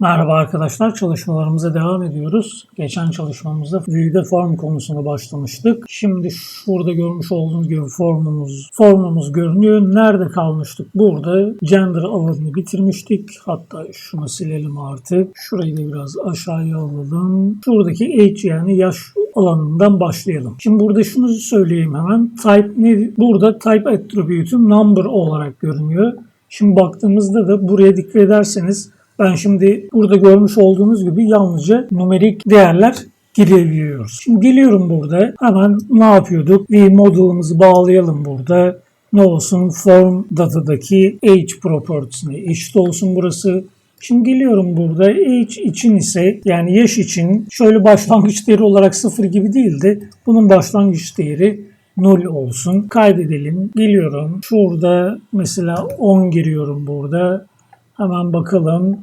Merhaba arkadaşlar, çalışmalarımıza devam ediyoruz. Geçen çalışmamızda View'de form konusuna başlamıştık. Şimdi şurada görmüş olduğunuz gibi formumuz, formumuz görünüyor. Nerede kalmıştık? Burada gender alanını bitirmiştik. Hatta şunu silelim artık. Şurayı da biraz aşağıya alalım. Şuradaki age yani yaş alanından başlayalım. Şimdi burada şunu söyleyeyim hemen. Type ne? Burada type attribute'um number olarak görünüyor. Şimdi baktığımızda da buraya dikkat ederseniz ben şimdi burada görmüş olduğunuz gibi yalnızca numerik değerler girebiliyoruz. Şimdi geliyorum burada. Hemen ne yapıyorduk? Bir model'ımızı bağlayalım burada. Ne olsun? Form datadaki age property'sine eşit olsun burası. Şimdi geliyorum burada age için ise yani yaş için şöyle başlangıç değeri olarak sıfır gibi değil de bunun başlangıç değeri null olsun. Kaydedelim. Geliyorum. Şurada mesela 10 giriyorum burada. Hemen bakalım.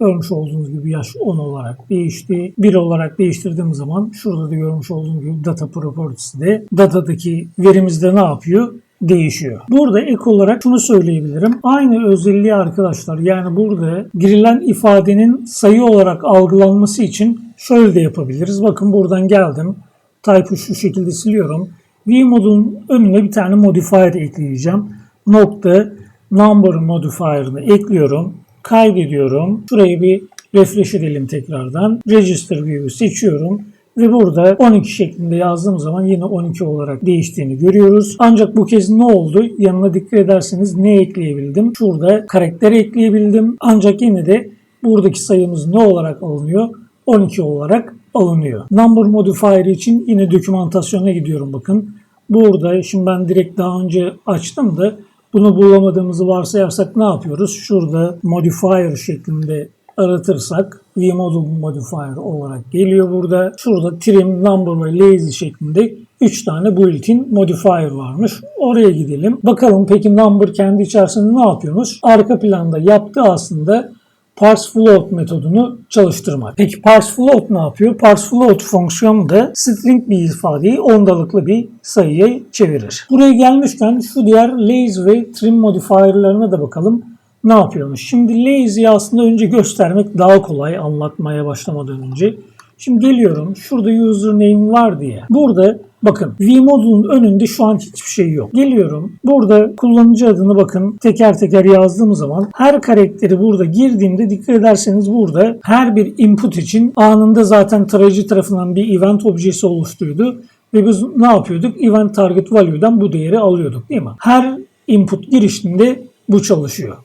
Görmüş olduğunuz gibi yaş 10 olarak değişti. 1 olarak değiştirdiğim zaman şurada da görmüş olduğunuz gibi data properties'de datadaki verimizde ne yapıyor? değişiyor. Burada ek olarak şunu söyleyebilirim. Aynı özelliği arkadaşlar yani burada girilen ifadenin sayı olarak algılanması için şöyle de yapabiliriz. Bakın buradan geldim. Type'ı şu şekilde siliyorum. VMode'un önüne bir tane modifier ekleyeceğim. Nokta number modifier'ını ekliyorum. Kaydediyorum. Şurayı bir refresh edelim tekrardan. Register view'u seçiyorum. Ve burada 12 şeklinde yazdığım zaman yine 12 olarak değiştiğini görüyoruz. Ancak bu kez ne oldu? Yanına dikkat ederseniz ne ekleyebildim? Şurada karakter ekleyebildim. Ancak yine de buradaki sayımız ne olarak alınıyor? 12 olarak alınıyor. Number modifier için yine dokümantasyona gidiyorum bakın. Burada şimdi ben direkt daha önce açtım da bunu bulamadığımızı varsayarsak ne yapıyoruz? Şurada modifier şeklinde aratırsak vmodule modifier olarak geliyor burada. Şurada trim, number ve lazy şeklinde 3 tane built-in modifier varmış. Oraya gidelim. Bakalım peki number kendi içerisinde ne yapıyormuş? Arka planda yaptığı aslında parse float metodunu çalıştırmak. Peki parse float ne yapıyor? Parse float fonksiyonu da string bir ifadeyi ondalıklı bir sayıya çevirir. Buraya gelmişken şu diğer lazy ve trim modifier'larına da bakalım ne yapıyormuş? Şimdi lazy'yi aslında önce göstermek daha kolay anlatmaya başlamadan önce. Şimdi geliyorum. Şurada username var diye. Burada bakın vmodul'un önünde şu an hiçbir şey yok. Geliyorum. Burada kullanıcı adını bakın teker teker yazdığım zaman her karakteri burada girdiğimde dikkat ederseniz burada her bir input için anında zaten tarayıcı tarafından bir event objesi oluşturdu. Ve biz ne yapıyorduk? Event target value'dan bu değeri alıyorduk değil mi? Her input girişinde bu çalışıyor.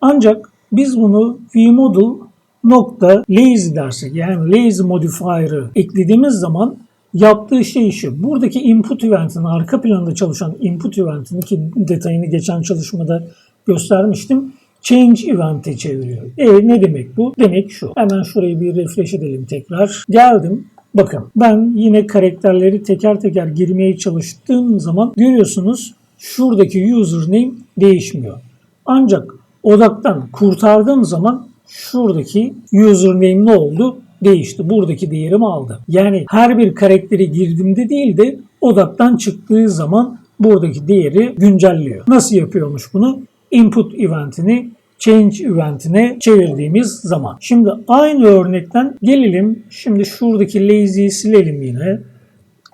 Ancak biz bunu vmodule nokta lazy dersek yani lazy modifier'ı eklediğimiz zaman yaptığı şey şu. Buradaki input event'in arka planda çalışan input event'in ki detayını geçen çalışmada göstermiştim. Change event'e çeviriyor. E ne demek bu? Demek şu. Hemen şurayı bir refresh edelim tekrar. Geldim. Bakın ben yine karakterleri teker teker girmeye çalıştığım zaman görüyorsunuz şuradaki username değişmiyor. Ancak odaktan kurtardığım zaman şuradaki username ne oldu? Değişti. Buradaki değerimi aldı. Yani her bir karakteri girdiğimde değil de odaktan çıktığı zaman buradaki değeri güncelliyor. Nasıl yapıyormuş bunu? Input eventini change eventine çevirdiğimiz zaman. Şimdi aynı örnekten gelelim. Şimdi şuradaki lazy'yi silelim yine.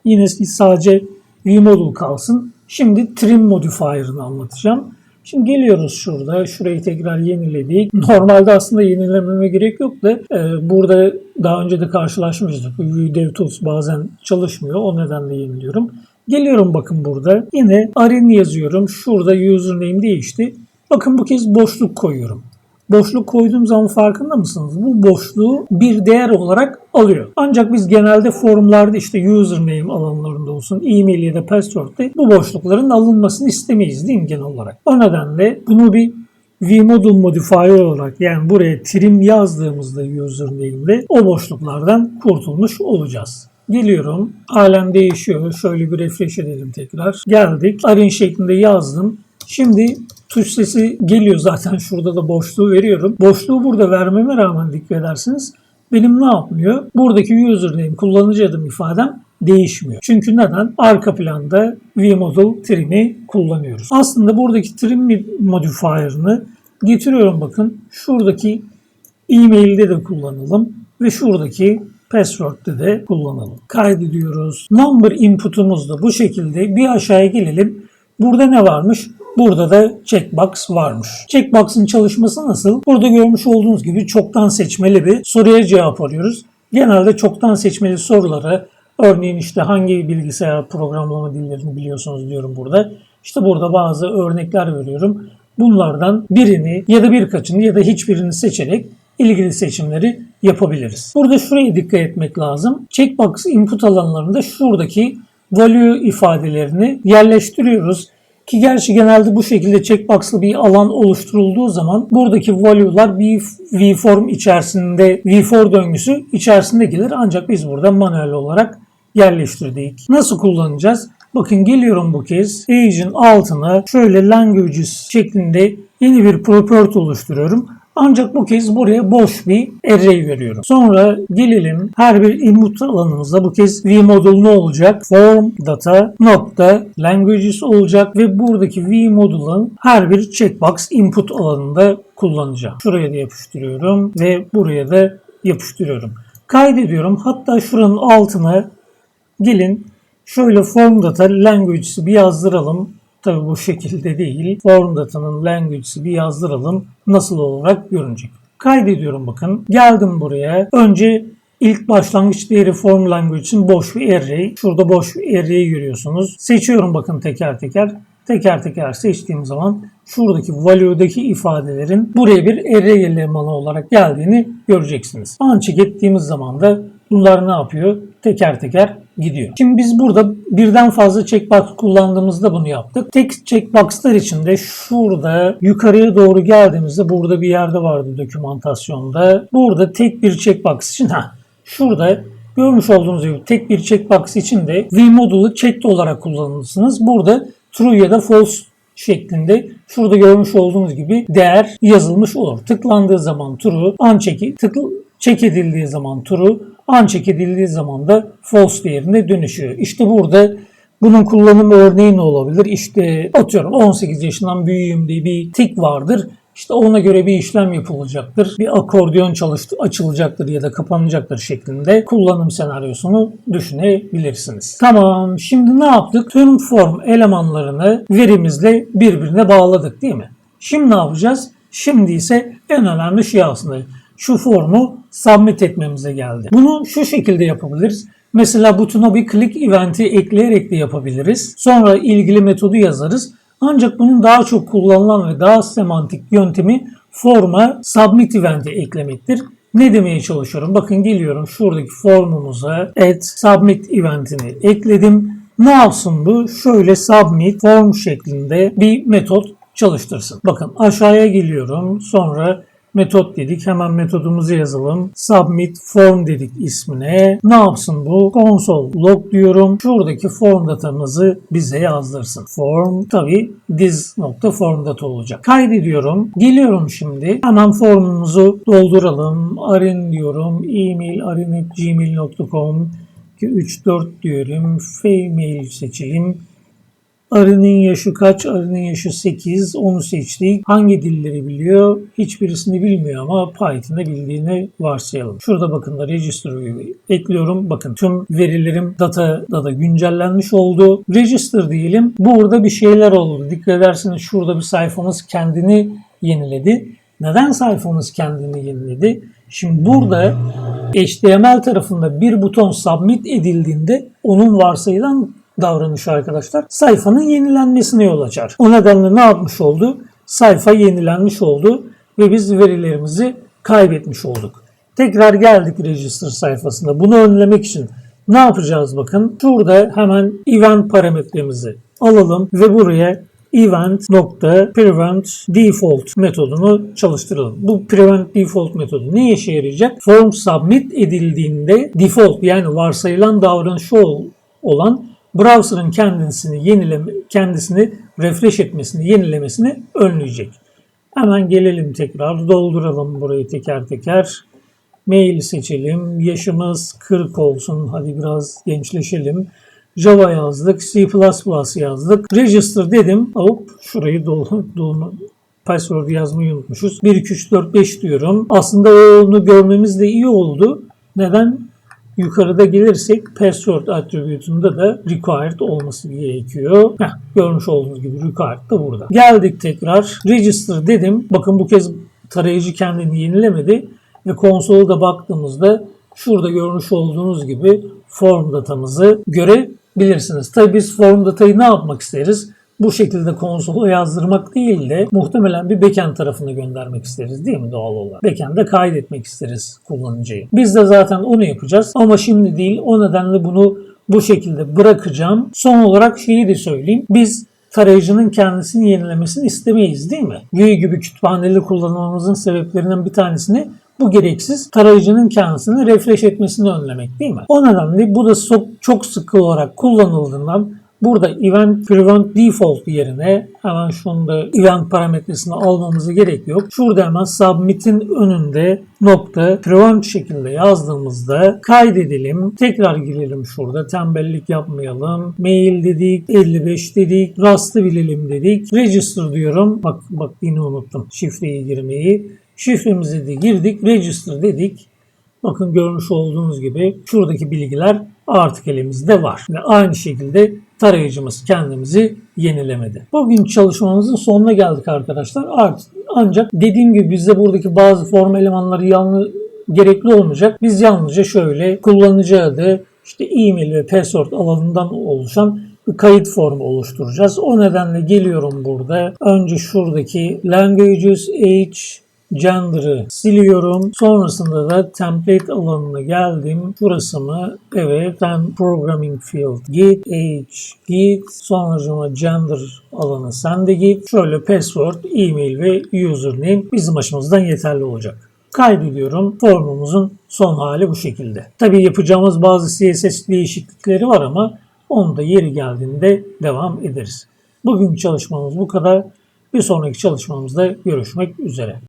Yine sadece vmodule kalsın. Şimdi trim modifier'ını anlatacağım. Şimdi geliyoruz şurada. Şurayı tekrar yeniledik. Normalde aslında yenilememe gerek yok da e, burada daha önce de karşılaşmıştık. DevTools bazen çalışmıyor. O nedenle yeniliyorum. Geliyorum bakın burada. Yine arin yazıyorum. Şurada username değişti. Bakın bu kez boşluk koyuyorum. Boşluk koyduğum zaman farkında mısınız? Bu boşluğu bir değer olarak alıyor. Ancak biz genelde forumlarda işte username alanlarında olsun, e-mail ya da password'de bu boşlukların alınmasını istemeyiz değil mi genel olarak? O nedenle bunu bir vmodule modifier olarak yani buraya trim yazdığımızda username'de o boşluklardan kurtulmuş olacağız. Geliyorum. Halen değişiyor. Şöyle bir refresh edelim tekrar. Geldik. Arin şeklinde yazdım. Şimdi tuş sesi geliyor zaten şurada da boşluğu veriyorum. Boşluğu burada vermeme rağmen dikkat edersiniz benim ne yapmıyor? Buradaki username kullanıcı adım ifadem değişmiyor. Çünkü neden? Arka planda vmodule trim'i kullanıyoruz. Aslında buradaki trim modifier'ını getiriyorum bakın. Şuradaki E-mail'de de kullanalım ve şuradaki password'de de kullanalım. Kaydediyoruz. Number input'umuz da bu şekilde bir aşağıya gelelim. Burada ne varmış? Burada da checkbox varmış. Checkbox'ın çalışması nasıl? Burada görmüş olduğunuz gibi çoktan seçmeli bir soruya cevap arıyoruz. Genelde çoktan seçmeli sorulara örneğin işte hangi bilgisayar programlama dillerini biliyorsunuz diyorum burada. İşte burada bazı örnekler veriyorum. Bunlardan birini ya da birkaçını ya da hiçbirini seçerek ilgili seçimleri yapabiliriz. Burada şuraya dikkat etmek lazım. Checkbox input alanlarında şuradaki value ifadelerini yerleştiriyoruz. Ki gerçi genelde bu şekilde checkbox'lı bir alan oluşturulduğu zaman buradaki value'lar bir VForm içerisinde, VFor döngüsü içerisinde gelir. Ancak biz burada manuel olarak yerleştirdik. Nasıl kullanacağız? Bakın geliyorum bu kez Age'in altına şöyle languages şeklinde yeni bir property oluşturuyorum. Ancak bu kez buraya boş bir array veriyorum. Sonra gelelim her bir input alanımızda bu kez vmodule ne olacak? Form data nokta languages olacak ve buradaki vmodule'ın her bir checkbox input alanında kullanacağım. Şuraya da yapıştırıyorum ve buraya da yapıştırıyorum. Kaydediyorum. Hatta şuranın altına gelin şöyle form data languages'i bir yazdıralım. Tabi bu şekilde değil. Form data'nın language'si bir yazdıralım. Nasıl olarak görünecek. Kaydediyorum bakın. Geldim buraya. Önce ilk başlangıç değeri form language için boş bir array. Şurada boş bir array'i görüyorsunuz. Seçiyorum bakın teker teker. Teker teker seçtiğim zaman şuradaki value'daki ifadelerin buraya bir array elemanı olarak geldiğini göreceksiniz. Uncheck ettiğimiz zaman da bunlar ne yapıyor? Teker teker gidiyor. Şimdi biz burada birden fazla checkbox kullandığımızda bunu yaptık. Tek checkboxlar için de şurada yukarıya doğru geldiğimizde burada bir yerde vardı dokümantasyonda. Burada tek bir checkbox için ha şurada görmüş olduğunuz gibi tek bir checkbox için de vmodul'u checked olarak kullanırsınız. Burada true ya da false şeklinde şurada görmüş olduğunuz gibi değer yazılmış olur. Tıklandığı zaman true, uncheck, tıkl check edildiği zaman true, uncheck edildiği zaman da false değerine dönüşüyor. İşte burada bunun kullanım örneği ne olabilir? İşte atıyorum 18 yaşından büyüğüm diye bir tik vardır. İşte ona göre bir işlem yapılacaktır. Bir akordeon çalıştı, açılacaktır ya da kapanacaktır şeklinde kullanım senaryosunu düşünebilirsiniz. Tamam şimdi ne yaptık? Tüm form elemanlarını verimizle birbirine bağladık değil mi? Şimdi ne yapacağız? Şimdi ise en önemli şey aslında şu formu submit etmemize geldi. Bunu şu şekilde yapabiliriz. Mesela butona bir click eventi ekleyerek de yapabiliriz. Sonra ilgili metodu yazarız. Ancak bunun daha çok kullanılan ve daha semantik yöntemi forma submit eventi eklemektir. Ne demeye çalışıyorum? Bakın geliyorum şuradaki formumuza add submit eventini ekledim. Ne yapsın bu? Şöyle submit form şeklinde bir metot çalıştırsın. Bakın aşağıya geliyorum. Sonra metot dedik. Hemen metodumuzu yazalım. Submit form dedik ismine. Ne yapsın bu? Console log diyorum. Şuradaki form datamızı bize yazdırsın. Form tabi this nokta form data olacak. Kaydediyorum. Geliyorum şimdi. Hemen formumuzu dolduralım. Arin diyorum. E-mail arin.gmail.com 3-4 diyorum. Female seçelim. Arının yaşı kaç? Arının yaşı 8. Onu seçtik. Hangi dilleri biliyor? Hiçbirisini bilmiyor ama Python'da bildiğini varsayalım. Şurada bakın da register ekliyorum. Bakın tüm verilerim datada da güncellenmiş oldu. Register diyelim. Burada bir şeyler oldu. Dikkat ederseniz şurada bir sayfamız kendini yeniledi. Neden sayfamız kendini yeniledi? Şimdi burada HTML tarafında bir buton submit edildiğinde onun varsayılan davranışı arkadaşlar sayfanın yenilenmesine yol açar. O nedenle ne yapmış oldu? Sayfa yenilenmiş oldu ve biz verilerimizi kaybetmiş olduk. Tekrar geldik register sayfasında. Bunu önlemek için ne yapacağız bakın. Şurada hemen event parametremizi alalım ve buraya event nokta prevent default metodunu çalıştıralım. Bu prevent default metodu ne işe yarayacak? Form submit edildiğinde default yani varsayılan davranışı olan browser'ın kendisini yenileme, kendisini refresh etmesini, yenilemesini önleyecek. Hemen gelelim tekrar dolduralım burayı teker teker. Mail seçelim. Yaşımız 40 olsun. Hadi biraz gençleşelim. Java yazdık. C++ yazdık. Register dedim. Hop şurayı dolu, dolu, Password yazmayı unutmuşuz. 1, 2, 3, 4, 5 diyorum. Aslında onu görmemiz de iyi oldu. Neden? Yukarıda gelirsek password attribute'unda da required olması gerekiyor. Heh, görmüş olduğunuz gibi required da burada. Geldik tekrar. Register dedim. Bakın bu kez tarayıcı kendini yenilemedi. Ve konsola da baktığımızda şurada görmüş olduğunuz gibi form datamızı görebilirsiniz. Tabii biz form datayı ne yapmak isteriz? Bu şekilde konsola yazdırmak değil de muhtemelen bir backend tarafına göndermek isteriz değil mi doğal olarak? Backend'e kaydetmek isteriz kullanıcıyı. Biz de zaten onu yapacağız ama şimdi değil. O nedenle bunu bu şekilde bırakacağım. Son olarak şeyi de söyleyeyim. Biz tarayıcının kendisini yenilemesini istemeyiz değil mi? Vue gibi kütüphaneli kullanmamızın sebeplerinden bir tanesini bu gereksiz tarayıcının kendisini refresh etmesini önlemek değil mi? O nedenle bu da çok sık olarak kullanıldığından Burada event prevent default yerine hemen şunu event parametresini almamıza gerek yok. Şurada hemen submit'in önünde nokta prevent şekilde yazdığımızda kaydedelim. Tekrar girelim şurada. Tembellik yapmayalım. Mail dedik, 55 dedik, rastı bilelim dedik. Register diyorum. Bak bak yine unuttum şifreyi girmeyi. Şifremizi de girdik. Register dedik. Bakın görmüş olduğunuz gibi şuradaki bilgiler artık elimizde var. Ve aynı şekilde tarayıcımız kendimizi yenilemedi. Bugün çalışmamızın sonuna geldik arkadaşlar. Ancak dediğim gibi bizde buradaki bazı form elemanları yanlı gerekli olmayacak. Biz yalnızca şöyle kullanıcı adı, işte e-mail ve password alanından oluşan bir kayıt formu oluşturacağız. O nedenle geliyorum burada. Önce şuradaki languages, age, gender'ı siliyorum. Sonrasında da template alanına geldim. Burası mı? Evet. Ben programming field git, age git. Sonracıma gender alanı sen de git. Şöyle password, email ve username bizim açımızdan yeterli olacak. Kaydediyorum. Formumuzun son hali bu şekilde. Tabii yapacağımız bazı CSS değişiklikleri var ama onu da yeri geldiğinde devam ederiz. Bugün çalışmamız bu kadar. Bir sonraki çalışmamızda görüşmek üzere.